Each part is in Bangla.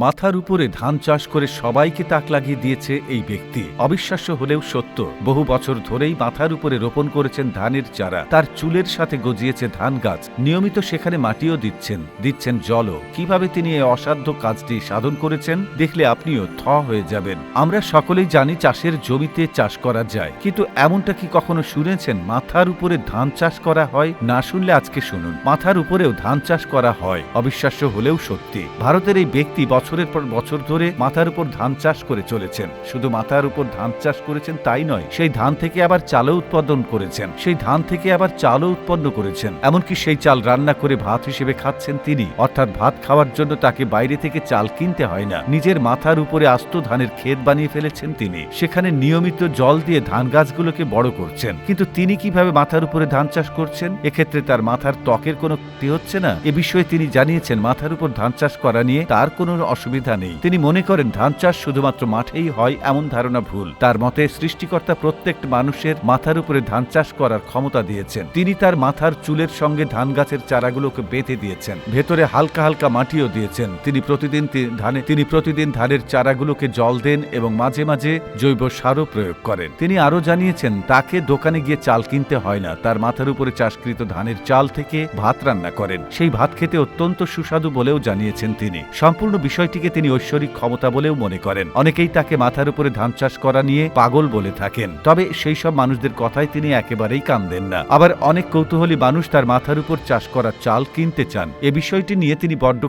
মাথার উপরে ধান চাষ করে সবাইকে তাক লাগিয়ে দিয়েছে এই ব্যক্তি। অবিশ্বাস্য হলেও সত্য, বহু বছর ধরেই মাথার উপরে রোপণ করেছেন ধানের চারা। তার চুলের সাথে গজিয়েছে ধান গাছ। নিয়মিত সেখানে মাটিও দিচ্ছেন দিচ্ছেন জলও। কীভাবে তিনি এই অসাধ্য কাজটি সাধন করেছেন, দেখলে আপনিও থ হয়ে যাবেন। আমরা সকলেই জানি চাষের জমিতে চাষ করা যায়। কিন্তু এমনটা কি কখনো শুনেছেন? মাথার উপরে ধান চাষ করা হয়? না শুনলে আজকে শুনুন। মাথার উপরেও ধান চাষ করা হয়। অবিশ্বাস্য হলেও সত্যি। ভারতের এই ব্যক্তি বছরের পর বছর ধরে মাথার উপর ধান চাষ করে চলেছেন। শুধু মাথার উপর ধান চাষ করেছেন তাই নয়, সেই ধান থেকে আবার চালও উৎপাদন করেছেন। সেই ধান থেকে আবার চালও উৎপন্ন করেছেন। এমনকি সেই চাল রান্না করে ভাত হিসেবে খাচ্ছেন তিনি। অর্থাৎ ভাত খাওয়ার জন্য তাকে বাইরে থেকে চাল কিনতে হয় না। নিজের মাথার উপরে আস্ত ধানের ক্ষেত বানিয়ে ফেলেছেন তিনি। সেখানে নিয়মিত জল দিয়ে ধান গাছগুলোকে বড় করছেন। কিন্তু তিনি কীভাবে মাথার উপরে ধান চাষ করছেন? এক্ষেত্রে তার মাথার ত্বকের কোনো ক্ষতি হচ্ছে না? এ বিষয়ে তিনি জানিয়েছেন, মাথার উপর ধান চাষ করা নিয়ে তার কোনো অসুবিধা নেই। তিনি মনে করেন ধান চাষ শুধুমাত্র মাঠেই হয় এমন ধারণা ভুল। তার মতে সৃষ্টিকর্তা প্রত্যেক মানুষের মাথার উপরে ধান চাষ করার ক্ষমতা দিয়েছেন। তিনি তার মাথার চুলের সঙ্গে ধান গাছের চারাগুলোকে বেঁধে দিয়েছেন। ভেতরে হালকা হালকা মাটিও দিয়েছেন। তিনি প্রতিদিন ধানে তিনি প্রতিদিন ধানের চারাগুলোকে জল দেন এবং মাঝে মাঝে জৈব সারও প্রয়োগ করেন। তিনি আরও জানিয়েছেন, তাকে দোকানে গিয়ে চাল কিনতে হয় না। তার মাথার উপরে চাষকৃত ধানের চাল থেকে ভাত রান্না করেন। সেই ভাত খেতে অত্যন্ত সুস্বাদু বলেও জানিয়েছেন তিনি। সম্পূর্ণ বিষয়টিকে তিনি ঐশ্বরিক ক্ষমতা বলেও মনে করেন। অনেকেই তাকে মাথার উপরে ধান চাষ করা নিয়ে পাগল বলে থাকেন। তবে সেই সব মানুষদের কথায় তিনি একেবারেই কান দেন না। আবার অনেক কৌতূহলী মানুষ তার মাথার উপর চাষ করা চাল কিনতে চান। এ বিষয়টি নিয়ে তিনি বড্ড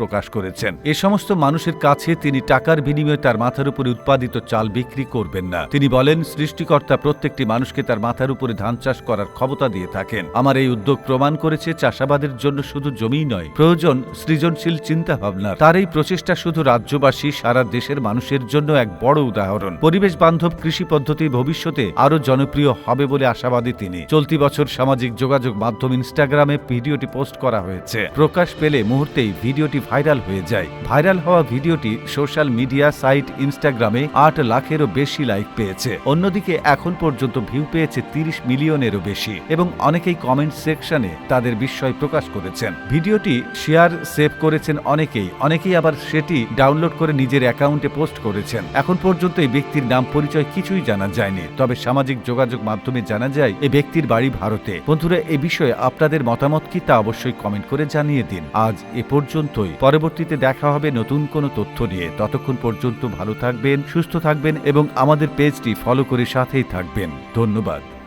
প্রকাশ করেছেন। এ সমস্ত মানুষের কাছে তিনি টাকার বিনিময়ে তার মাথার উপরে উৎপাদিত চাল বিক্রি করবেন না। তিনি বলেন, সৃষ্টিকর্তা প্রত্যেকটি মানুষকে তার মাথার উপরে ধান চাষ করার ক্ষমতা দিয়ে থাকেন। আমার এই উদ্যোগ প্রমাণ করেছে, চাষাবাদের জন্য শুধু জমিই নয়, প্রয়োজন সৃজনশীল চিন্তা ভাবনার তার এই প্রচেষ্টা শুধু রাজ্যবাসী, সারা দেশের মানুষের জন্য এক বড় উদাহরণ। পরিবেশ বান্ধব কৃষি পদ্ধতি ভবিষ্যতে আরও জনপ্রিয় হবে বলে আশাবাদী তিনি। চলতি বছর সামাজিক যোগাযোগ মাধ্যম ইনস্টাগ্রামে ভিডিওটি পোস্ট করা হয়েছে। প্রকাশ পেলে মুহূর্তেই ভিডিওটি ভাইরাল হয়ে যায়। ভাইরাল হওয়া ভিডিওটি সোশ্যাল মিডিয়া সাইট ইনস্টাগ্রামে আট লাখেরও বেশি লাইক পেয়েছে। অন্যদিকে এখন পর্যন্ত ভিউ পেয়েছে তিরিশ মিলিয়নেরও বেশি এবং অনেকেই কমেন্ট সেকশনে তাদের বিস্ময় প্রকাশ করেছেন। ভিডিওটি শেয়ার সেভ করেছেন অনেকেই। অনেকেই আবার সেটি ডাউনলোড করে নিজের অ্যাকাউন্টে পোস্ট করেছেন। এখন পর্যন্ত এই ব্যক্তির নাম, পরিচয় কিছুই জানা যায়নি। তবে সামাজিক যোগাযোগ মাধ্যমে জানা যায়, এই ব্যক্তির বাড়ি ভারতে। বন্ধুরা, এ বিষয়ে আপনাদের মতামত কি তা অবশ্যই কমেন্ট করে জানিয়ে দিন। আজ এ পর্যন্তই। পরবর্তীতে দেখা হবে নতুন কোনো তথ্য নিয়ে। ততক্ষণ পর্যন্ত ভালো থাকবেন, সুস্থ থাকবেন এবং আমাদের পেজটি ফলো করে সাথেই থাকবেন। ধন্যবাদ।